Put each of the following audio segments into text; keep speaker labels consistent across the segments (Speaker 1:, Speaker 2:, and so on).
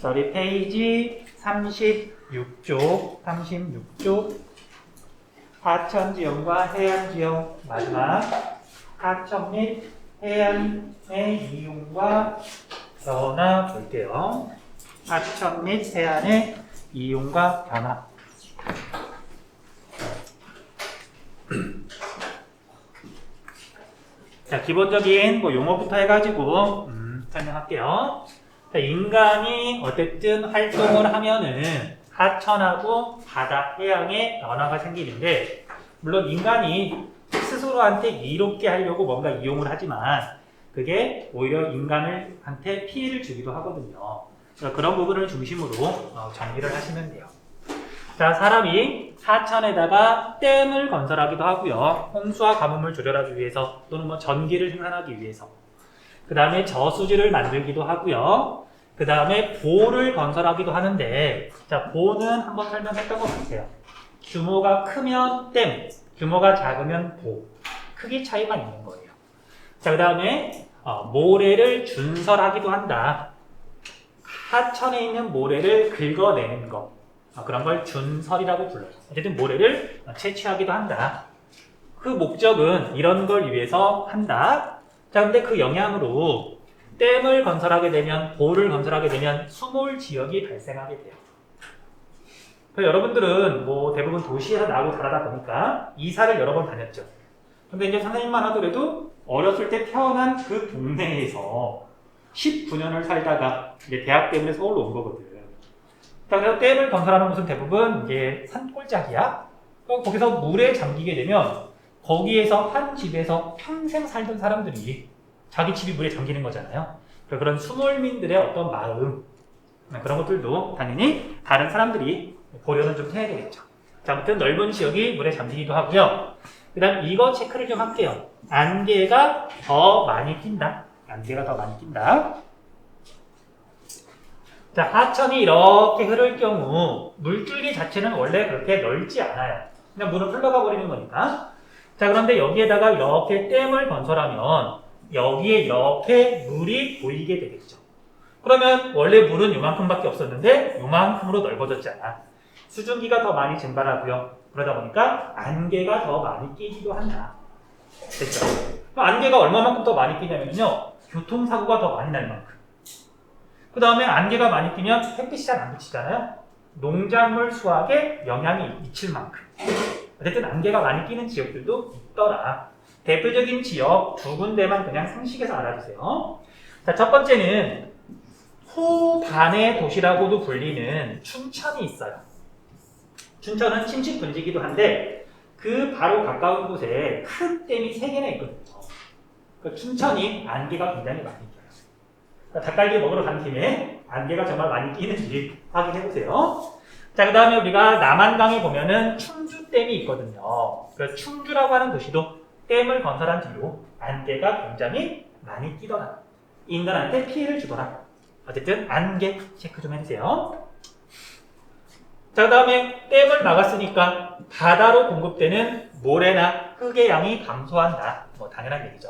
Speaker 1: 자, 우리 페이지 36쪽, 36쪽. 하천 지형과 해안 지형 마지막 하천 및 해안의 이용과 변화 볼게요. 하천 및 해안의 이용과 변화. 자, 기본적인 뭐 용어부터 해가지고 음, 설명할게요. 자, 인간이 어쨌든 활동을 하면은 하천하고 바다, 해양에 변화가 생기는데 물론 인간이 스스로한테 이롭게 하려고 뭔가 이용을 하지만 그게 오히려 인간을 한테 피해를 주기도 하거든요. 그런 부분을 중심으로 어, 정리를 하시면 돼요. 자, 사람이 하천에다가 댐을 건설하기도 하고요. 홍수와 가뭄을 조절하기 위해서 또는 뭐 전기를 생산하기 위해서. 그 다음에 저수지를 만들기도 하고요. 그 다음에 보를 건설하기도 하는데, 자, 보는 한번 설명했던 것 같아요. 규모가 크면 댐, 규모가 작으면 보. 크기 차이만 있는 거예요. 자, 그 다음에 어, 모래를 준설하기도 한다. 하천에 있는 모래를 긁어내는 것. 어, 그런 걸 준설이라고 불러요. 어쨌든 모래를 채취하기도 한다. 그 목적은 이런 걸 위해서 한다. 자, 근데 그 영향으로 댐을 건설하게 되면, 보를 건설하게 되면 수몰 지역이 발생하게 돼요. 여러분들은 뭐 대부분 도시에서 나고 자라다 보니까 이사를 여러 번 다녔죠. 근데 이제 선생님만 하더라도 어렸을 때 태어난 그 동네에서 19년을 살다가 이제 대학 때문에 서울로 온 거거든. 자, 그래서 댐을 건설하는 곳은 대부분 이제 산골짜기야. 거기서 물에 잠기게 되면 거기에서 한 집에서 평생 살던 사람들이 자기 집이 물에 잠기는 거잖아요. 그러니까 그런 수몰민들의 어떤 마음 네, 그런 것들도 당연히 다른 사람들이 고려는 좀 해야 되겠죠. 자, 아무튼 넓은 지역이 물에 잠기기도 하고요. 그 다음 이거 체크를 좀 할게요. 안개가 더 많이 낀다. 안개가 더 많이 낀다. 자, 하천이 이렇게 흐를 경우 물줄기 자체는 원래 그렇게 넓지 않아요. 그냥 물은 흘러가 버리는 거니까. 자, 그런데 여기에다가 이렇게 댐을 건설하면 여기에 이렇게 물이 보이게 되겠죠. 그러면 원래 물은 요만큼밖에 없었는데 요만큼으로 넓어졌잖아. 수증기가 더 많이 증발하고요. 그러다 보니까 안개가 더 많이 끼기도 한다. 됐죠? 안개가 얼마만큼 더 많이 끼냐면요. 교통사고가 더 많이 날 만큼. 그 다음에 안개가 많이 끼면 햇빛이 잘 안 비치잖아요. 농작물 수확에 영향이 미칠 만큼. 어쨌든 안개가 많이 끼는 지역들도 있더라. 대표적인 지역 두 군데만 그냥 상식에서 알아주세요. 자, 첫 번째는 후반의 도시라고도 불리는 춘천이 있어요. 춘천은 침식 분지기도 한데 그 바로 가까운 곳에 큰 댐이 세 개나 있거든요. 그 춘천이 안개가 굉장히 많이 껴요. 닭갈비 먹으러 간 김에 안개가 정말 많이 끼는지 확인해 보세요. 자, 그 다음에 우리가 남한강에 보면은 충주댐이 있거든요. 그 충주라고 하는 도시도 댐을 건설한 뒤로 안개가 굉장히 많이 끼더라. 인간한테 피해를 주더라. 어쨌든 안개 체크 좀 해주세요. 자, 그 다음에 댐을 막았으니까 바다로 공급되는 모래나 흙의 양이 감소한다. 뭐 당연한 얘기죠.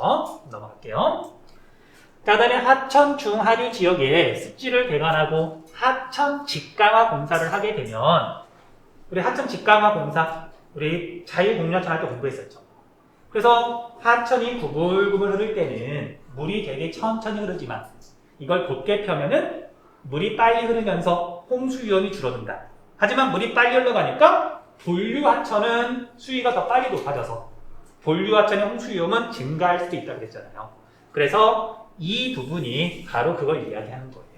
Speaker 1: 넘어갈게요. 자, 그 다음에 하천 중하류 지역에 습지를 개간하고 하천 직강화 공사를 하게 되면 우리 하천 직강화 공사 우리 자유공유하천 할 때 공부했었죠. 그래서 하천이 구불구불 흐를 때는 물이 되게 천천히 흐르지만 이걸 곧게 펴면은 물이 빨리 흐르면서 홍수 위험이 줄어든다. 하지만 물이 빨리 흘러가니까 본류 하천은 수위가 더 빨리 높아져서 본류 하천의 홍수 위험은 증가할 수도 있다고 그랬잖아요. 그래서 이 부분이 바로 그걸 이야기하는 거예요.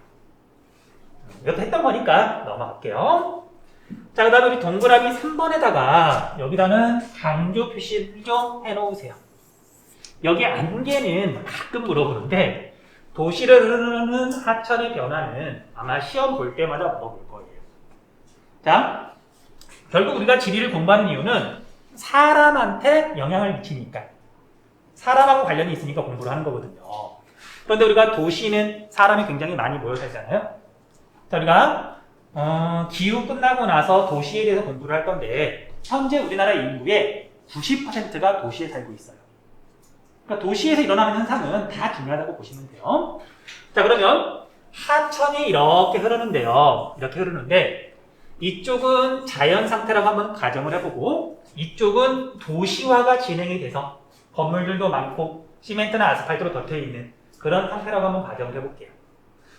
Speaker 1: 이것도 했던 거니까 넘어갈게요. 자, 그 다음에 우리 동그라미 3번에다가 여기다는 강조 표시를 좀 해놓으세요. 여기 안개는 가끔 물어보는데 도시를 흐르는 하천의 변화는 아마 시험 볼 때마다 물어볼 거예요. 자, 결국 우리가 지리를 공부하는 이유는 사람한테 영향을 미치니까. 사람하고 관련이 있으니까 공부를 하는 거거든요. 그런데 우리가 도시는 사람이 굉장히 많이 모여 살잖아요. 자, 우리가 어, 기후 끝나고 나서 도시에 대해서 공부를 할 건데 현재 우리나라 인구의 90%가 도시에 살고 있어요. 그러니까 도시에서 일어나는 현상은 다 중요하다고 보시면 돼요. 자, 그러면 하천이 이렇게 흐르는데요. 이렇게 흐르는데 이쪽은 자연 상태라고 한번 가정을 해보고 이쪽은 도시화가 진행이 돼서 건물들도 많고 시멘트나 아스팔트로 덮여 있는 그런 상태라고 한번 가정을 해볼게요.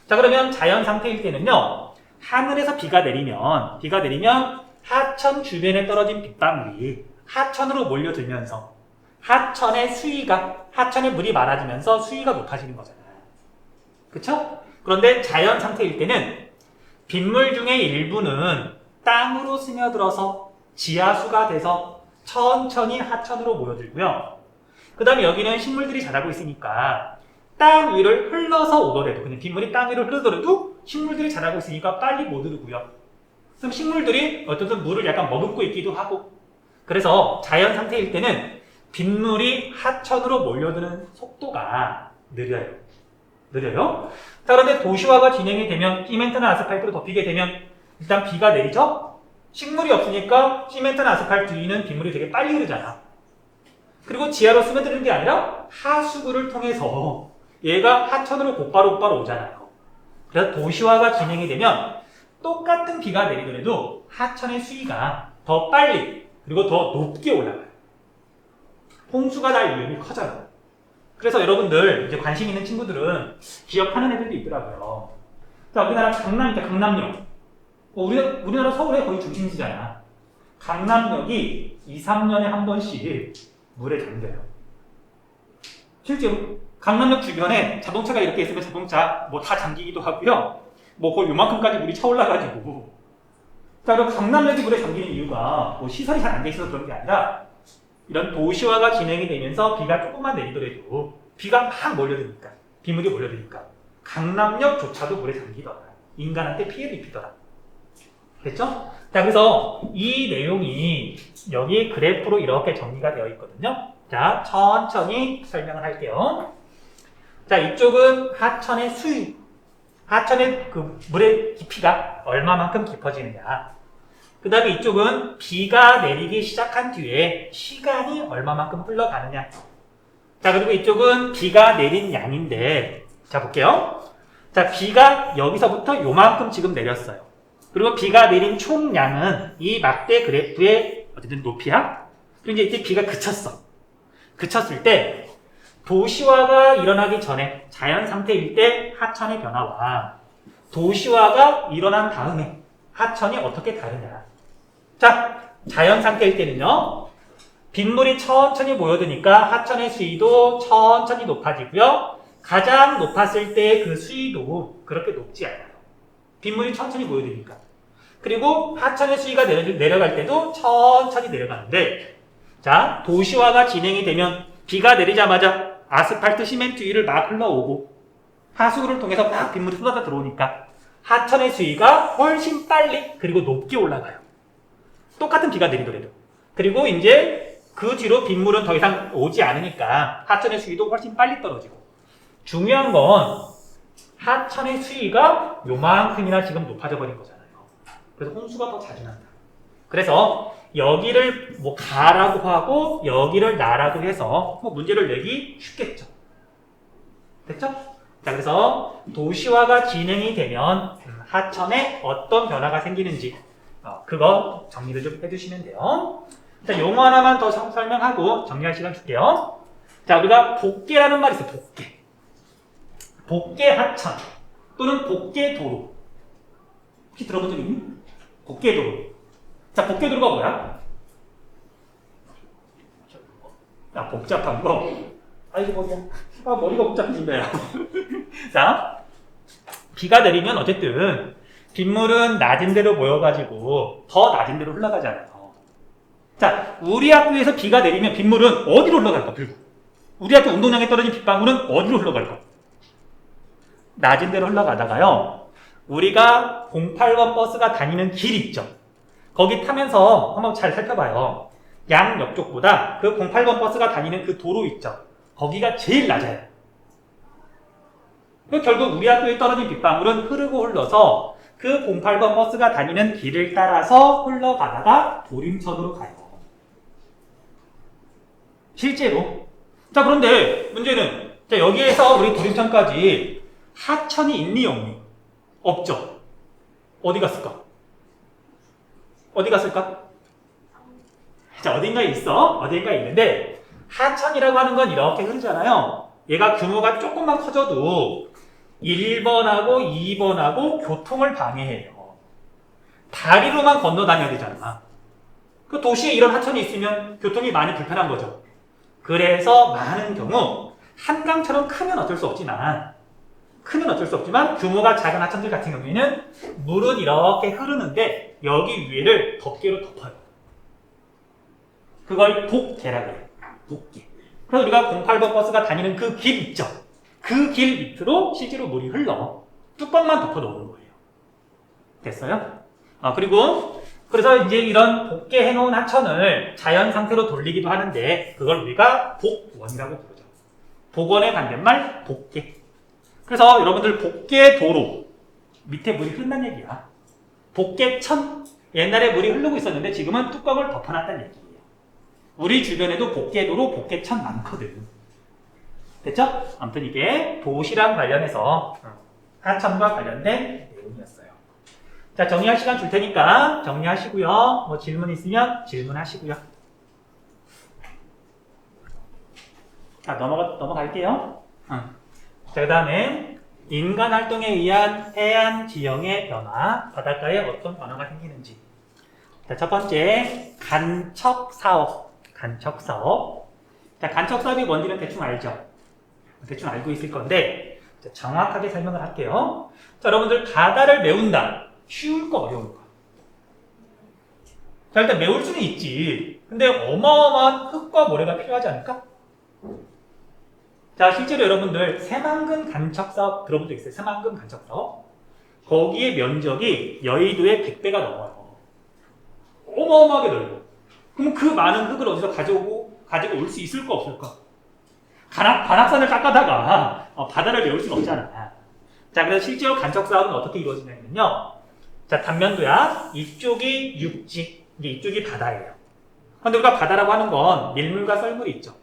Speaker 1: 자 그러면 자연 상태일 때는요. 하늘에서 비가 내리면 비가 내리면 하천 주변에 떨어진 빗방울이 하천으로 몰려들면서 하천의 수위가 하천의 물이 많아지면서 수위가 높아지는 거잖아요. 그쵸? 그런데 자연 상태일 때는 빗물 중에 일부는 땅으로 스며들어서 지하수가 돼서 천천히 하천으로 모여들고요. 그 다음에 여기는 식물들이 자라고 있으니까 땅 위를 흘러서 오더라도 그냥 빗물이 땅 위를 흐르더라도 식물들이 자라고 있으니까 빨리 못 오르고요. 그럼 식물들이 어떤 물을 약간 머금고 있기도 하고 그래서 자연 상태일 때는 빗물이 하천으로 몰려드는 속도가 느려요. 느려요. 자, 그런데 도시화가 진행이 되면 시멘트나 아스팔트로 덮이게 되면 일단 비가 내리죠? 식물이 없으니까 시멘트나 아스팔트 위는 빗물이 되게 빨리 흐르잖아. 그리고 지하로 스며드는 게 아니라 하수구를 통해서 얘가 하천으로 곧바로 곧바로 오잖아요. 그래서 도시화가 진행이 되면 똑같은 비가 내리더라도 하천의 수위가 더 빨리 그리고 더 높게 올라가요. 홍수가 날 위험이 커져요. 그래서 여러분들 이제 관심 있는 친구들은 기억하는 애들도 있더라고요. 자, 우리나라 강남이니까 강남역. 뭐 우리, 우리나라 서울의 거의 중심지잖아. 강남역이 2, 3년에 한 번씩 물에 잠겨요. 실제로 강남역 주변에 자동차가 이렇게 있으면 자동차 뭐 다 잠기기도 하고요. 뭐 거의 요만큼까지 물이 차올라가지고. 자, 그럼 강남역이 물에 잠기는 이유가 뭐 시설이 잘 안 돼 있어서 그런 게 아니라 이런 도시화가 진행이 되면서 비가 조금만 내리더라도 비가 막 몰려드니까 빗물이 몰려드니까 강남역조차도 물에 잠기더라. 인간한테 피해를 입히더라. 됐죠? 자, 그래서 이 내용이 여기 그래프로 이렇게 정리가 되어 있거든요. 자, 천천히 설명을 할게요. 자, 이쪽은 하천의 수위. 하천의 그 물의 깊이가 얼마만큼 깊어지느냐. 그 다음에 이쪽은 비가 내리기 시작한 뒤에 시간이 얼마만큼 흘러가느냐. 자, 그리고 이쪽은 비가 내린 양인데, 자, 볼게요. 자, 비가 여기서부터 요만큼 지금 내렸어요. 그리고 비가 내린 총량은 이 막대 그래프의 어쨌든 높이야. 그리고 이제 이제 비가 그쳤어. 그쳤을 때 도시화가 일어나기 전에 자연 상태일 때 하천의 변화와 도시화가 일어난 다음에 하천이 어떻게 다르냐. 자, 자연 상태일 때는요. 빗물이 천천히 모여드니까 하천의 수위도 천천히 높아지고요. 가장 높았을 때 그 수위도 그렇게 높지 않아요. 빗물이 천천히 모여드니까. 그리고 하천의 수위가 내려, 내려갈 때도 천천히 내려가는데, 자, 도시화가 진행이 되면 비가 내리자마자 아스팔트 시멘트 위를 막 흘러오고, 하수구를 통해서 막 빗물이 쏟아져 들어오니까, 하천의 수위가 훨씬 빨리, 그리고 높게 올라가요. 똑같은 비가 내리더라도. 그리고 이제 그 뒤로 빗물은 더 이상 오지 않으니까, 하천의 수위도 훨씬 빨리 떨어지고. 중요한 건, 하천의 수위가 요만큼이나 지금 높아져 버린 거잖아요. 그래서 홍수가 더 자주 난다. 그래서 여기를 뭐 가라고 하고 여기를 나라고 해서 뭐 문제를 내기 쉽겠죠. 됐죠? 자, 그래서 도시화가 진행이 되면 음, 하천에 어떤 변화가 생기는지 어, 그거 정리를 좀 해주시면 돼요. 자, 용어 하나만 더 성- 설명하고 정리할 시간 줄게요. 자, 우리가 복개라는 말이 있어요. 복개. 복개 하천 또는 복개 도로. 혹시 들어본 적 있니? 복개 도로. 자, 복개 도로가 뭐야? 아, 복잡한 거. 아이고, 머리야. 아, 머리가 복잡해진다요. 자, 비가 내리면 어쨌든 빗물은 낮은 데로 모여가지고 더 낮은 데로 흘러가잖아요. 자, 우리 학교에서 비가 내리면 빗물은 어디로 흘러갈까, 결국? 우리 학교 운동장에 떨어진 빗방울은 어디로 흘러갈까? 낮은 데로 흘러가다가요. 우리가 08번 버스가 다니는 길 있죠. 거기 타면서 한번 잘 살펴봐요. 양역 쪽보다 그 08번 버스가 다니는 그 도로 있죠. 거기가 제일 낮아요. 그 결국 우리 학교에 떨어진 빗방울은 흐르고 흘러서 그 08번 버스가 다니는 길을 따라서 흘러가다가 도림천으로 가요. 실제로. 자, 그런데 문제는 자, 여기에서 우리 도림천까지 하천이 있니 없니? 없죠. 어디 갔을까? 어디 갔을까? 자, 어딘가에 있어. 어딘가에 있는데, 하천이라고 하는 건 이렇게 흐르잖아요. 얘가 규모가 조금만 커져도 1번하고 2번하고 교통을 방해해요. 다리로만 건너 다녀야 되잖아. 그 도시에 이런 하천이 있으면 교통이 많이 불편한 거죠. 그래서 많은 경우 한강처럼 크면 어쩔 수 없지만 크면 어쩔 수 없지만 규모가 작은 하천들 같은 경우에는 물은 이렇게 흐르는데 여기 위를 덮개로 덮어요. 그걸 복개라 그래요. 복개. 그래서 우리가 08번 버스가 다니는 그 길 있죠. 그 길 밑으로 실제로 물이 흘러 뚜껑만 덮어 놓은 거예요. 됐어요? 아, 그리고 그래서 이제 이런 복개 해 놓은 하천을 자연 상태로 돌리기도 하는데 그걸 우리가 복원이라고 부르죠. 복원의 반대말 복개. 그래서 여러분들 복개 도로 밑에 물이 흐른다는 얘기야. 복개천 옛날에 물이 흐르고 있었는데 지금은 뚜껑을 덮어놨다는 얘기예요. 우리 주변에도 복개도로 복개천 많거든. 됐죠? 아무튼 이게 도시랑 관련해서 하천과 관련된 내용이었어요. 자, 정리할 시간 줄 테니까 정리하시고요. 뭐 질문 있으면 질문하시고요. 자, 넘어가, 넘어갈게요. 자, 그 다음에 인간 활동에 의한 해안 지형의 변화, 바닷가에 어떤 변화가 생기는지. 자, 첫 번째, 간척 사업. 간척 사업. 자, 간척 사업이 뭔지는 대충 알죠? 대충 알고 있을 건데, 자, 정확하게 설명을 할게요. 자, 여러분들 바다를 메운다. 쉬울 거 어려울 거. 자, 일단 메울 수는 있지. 근데 어마어마한 흙과 모래가 필요하지 않을까? 자, 실제로 여러분들 새만금 간척 사업 들어본 적 있어요? 새만금 간척 사업? 거기에 면적이 여의도의 100배가 넘어요. 어마어마하게 넓어. 그럼 그 많은 흙을 어디서 가져오고, 가지고 올 수 있을까, 없을까? 관악, 관악산을 깎아다가 어, 바다를 메울 수는 없잖아. 자, 그래서 실제로 간척 사업은 어떻게 이루어지냐면요. 자, 단면도야. 이쪽이 육지, 이쪽이 바다예요. 근데 우리가 바다라고 하는 건 밀물과 썰물이 있죠.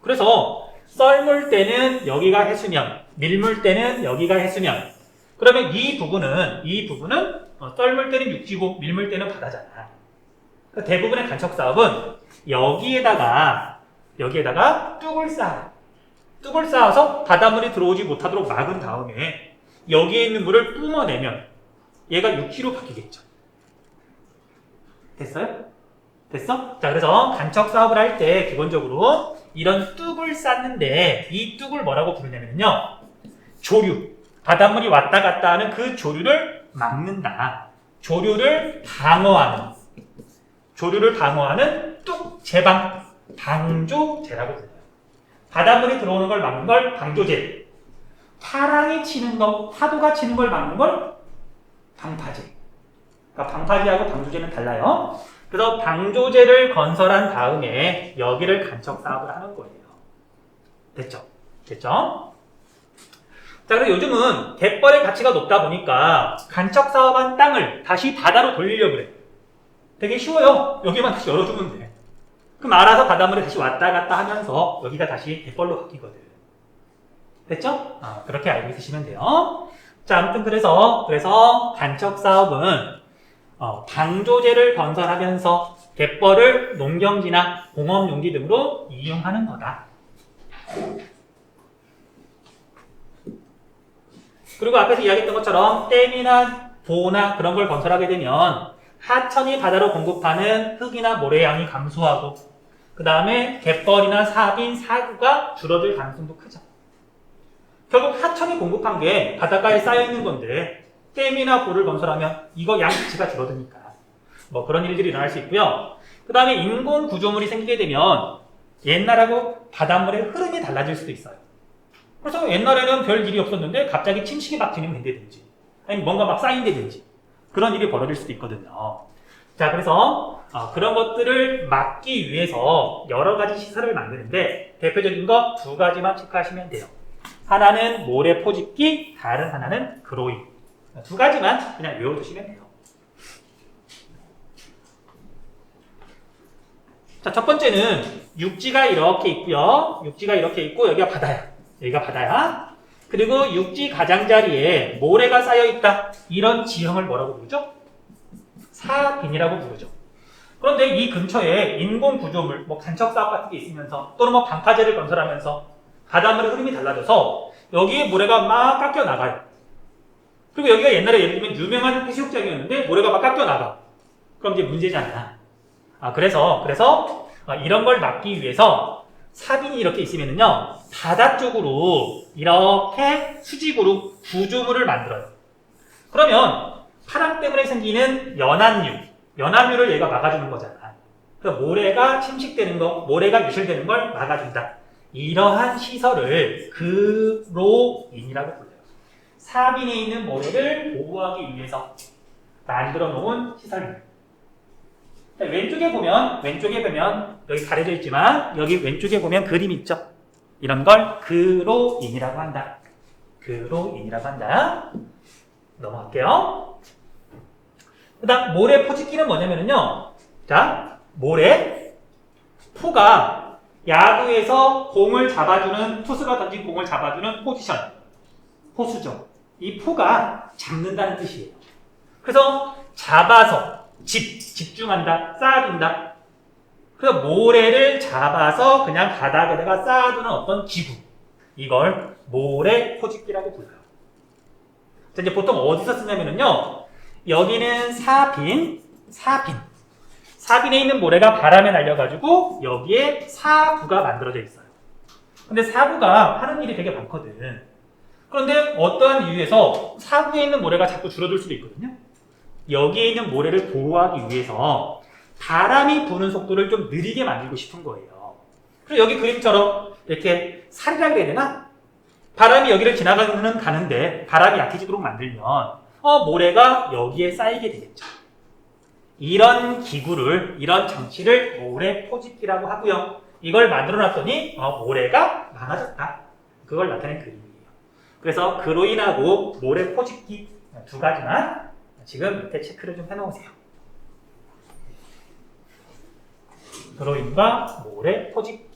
Speaker 1: 그래서 썰물 때는 여기가 해수면, 밀물 때는 여기가 해수면. 그러면 이 부분은 이 부분은 어, 썰물 때는 육지고 밀물 때는 바다잖아. 그러니까 대부분의 간척 사업은 여기에다가 여기에다가 뚝을 쌓아. 뚝을 쌓아서 바닷물이 들어오지 못하도록 막은 다음에 여기에 있는 물을 뿜어내면 얘가 육지로 바뀌겠죠. 됐어요? 됐어? 자, 그래서 간척 사업을 할 때 기본적으로 이런 뚝을 쌓는데 이 뚝을 뭐라고 부르냐면요. 조류. 바닷물이 왔다 갔다 하는 그 조류를 막는다. 조류를 방어하는. 조류를 방어하는 뚝 제방. 방조제라고 불러요. 바닷물이 들어오는 걸 막는 걸 방조제. 파랑이 치는 거, 파도가 치는 걸 막는 걸 방파제. 그러니까 방파제하고 방조제는 달라요. 그래서 방조제를 건설한 다음에 여기를 간척 사업을 하는 거예요. 됐죠? 됐죠? 자, 그리고 요즘은 갯벌의 가치가 높다 보니까 간척 사업한 땅을 다시 바다로 돌리려고 그래. 되게 쉬워요. 여기만 다시 열어주면 돼. 그럼 알아서 바닷물이 다시 왔다 갔다 하면서 여기가 다시 갯벌로 바뀌거든. 됐죠? 아, 그렇게 알고 있으시면 돼요. 자, 아무튼 그래서, 그래서 간척 사업은 어, 방조제를 건설하면서 갯벌을 농경지나 공업용지 등으로 이용하는 거다. 그리고 앞에서 이야기했던 것처럼 댐이나 보나 그런 걸 건설하게 되면 하천이 바다로 공급하는 흙이나 모래 양이 감소하고 그 다음에 갯벌이나 사빈, 사구가 줄어들 가능성도 크죠. 결국 하천이 공급한 게 바닷가에 쌓여 있는 건데 댐이나 보를 건설하면 이거 양 자체가 줄어드니까 뭐 그런 일들이 일어날 수 있고요. 그 다음에 인공 구조물이 생기게 되면 옛날하고 바닷물의 흐름이 달라질 수도 있어요. 그래서 옛날에는 별 일이 없었는데 갑자기 침식이 막 진행된다든지 아니면 뭔가 막 쌓인다든지 그런 일이 벌어질 수도 있거든요. 자, 그래서 어, 그런 것들을 막기 위해서 여러 가지 시설을 만드는데 대표적인 거 두 가지만 체크하시면 돼요. 하나는 모래 포집기, 다른 하나는 그로이. 두 가지만 그냥 외워두시면 돼요. 자, 첫 번째는 육지가 이렇게 있고요. 육지가 이렇게 있고 여기가 바다야. 여기가 바다야. 그리고 육지 가장자리에 모래가 쌓여 있다. 이런 지형을 뭐라고 부르죠? 사빈이라고 부르죠. 그런데 이 근처에 인공 구조물, 뭐 간척 사업 같은 게 있으면서 또는 뭐 방파제를 건설하면서 바닷물의 흐름이 달라져서 여기에 모래가 막 깎여 나가요. 그리고 여기가 옛날에 예를 들면 유명한 해수욕장이었는데 모래가 막 깎여 나가. 그럼 이제 문제잖아. 아 그래서 그래서 아, 이런 걸 막기 위해서 사빈이 이렇게 있으면은요 바다 쪽으로 이렇게 수직으로 구조물을 만들어요. 그러면 파랑 때문에 생기는 연안류, 연안류를 얘가 막아주는 거잖아. 그래서 모래가 침식되는 거, 모래가 유실되는 걸 막아준다. 이러한 시설을 그로인이라고 불러요. 사빈에 있는 모래를 보호하기 위해서 만들어 놓은 시설입니다. 자, 왼쪽에 보면 왼쪽에 보면 여기 가려져 있지만 여기 왼쪽에 보면 그림 있죠. 이런 걸 그로인이라고 한다. 그로인이라고 한다. 넘어갈게요. 그다음 모래 포집기는 뭐냐면요. 자 모래 포가 야구에서 공을 잡아주는 투수가 던진 공을 잡아주는 포지션 포수죠. 이 포가 잡는다는 뜻이에요. 그래서 잡아서 집 집중한다 쌓아둔다. 그래서 모래를 잡아서 그냥 바닥에다가 쌓아두는 어떤 기구 이걸 모래 포집기라고 불러요. 자, 이제 보통 어디서 쓰냐면요. 여기는 사빈, 사빈. 사빈에 있는 모래가 바람에 날려가지고 여기에 사부가 만들어져 있어요. 근데 사부가 하는 일이 되게 많거든. 그런데 어떠한 이유에서 사부에 있는 모래가 자꾸 줄어들 수도 있거든요. 여기에 있는 모래를 보호하기 위해서 바람이 부는 속도를 좀 느리게 만들고 싶은 거예요. 그리고 여기 그림처럼 이렇게 살이라고 해야 되나? 바람이 여기를 지나가는 가는데 바람이 약해지도록 만들면 어, 모래가 여기에 쌓이게 되겠죠. 이런 기구를 이런 장치를 모래 포집기라고 하고요. 이걸 만들어 놨더니 어, 모래가 많아졌다. 그걸 나타낸 그림이에요. 그래서 그로인하고 모래 포집기 두 가지만 지금 밑에 체크를 좀 해놓으세요. 그로인과 모래 포집기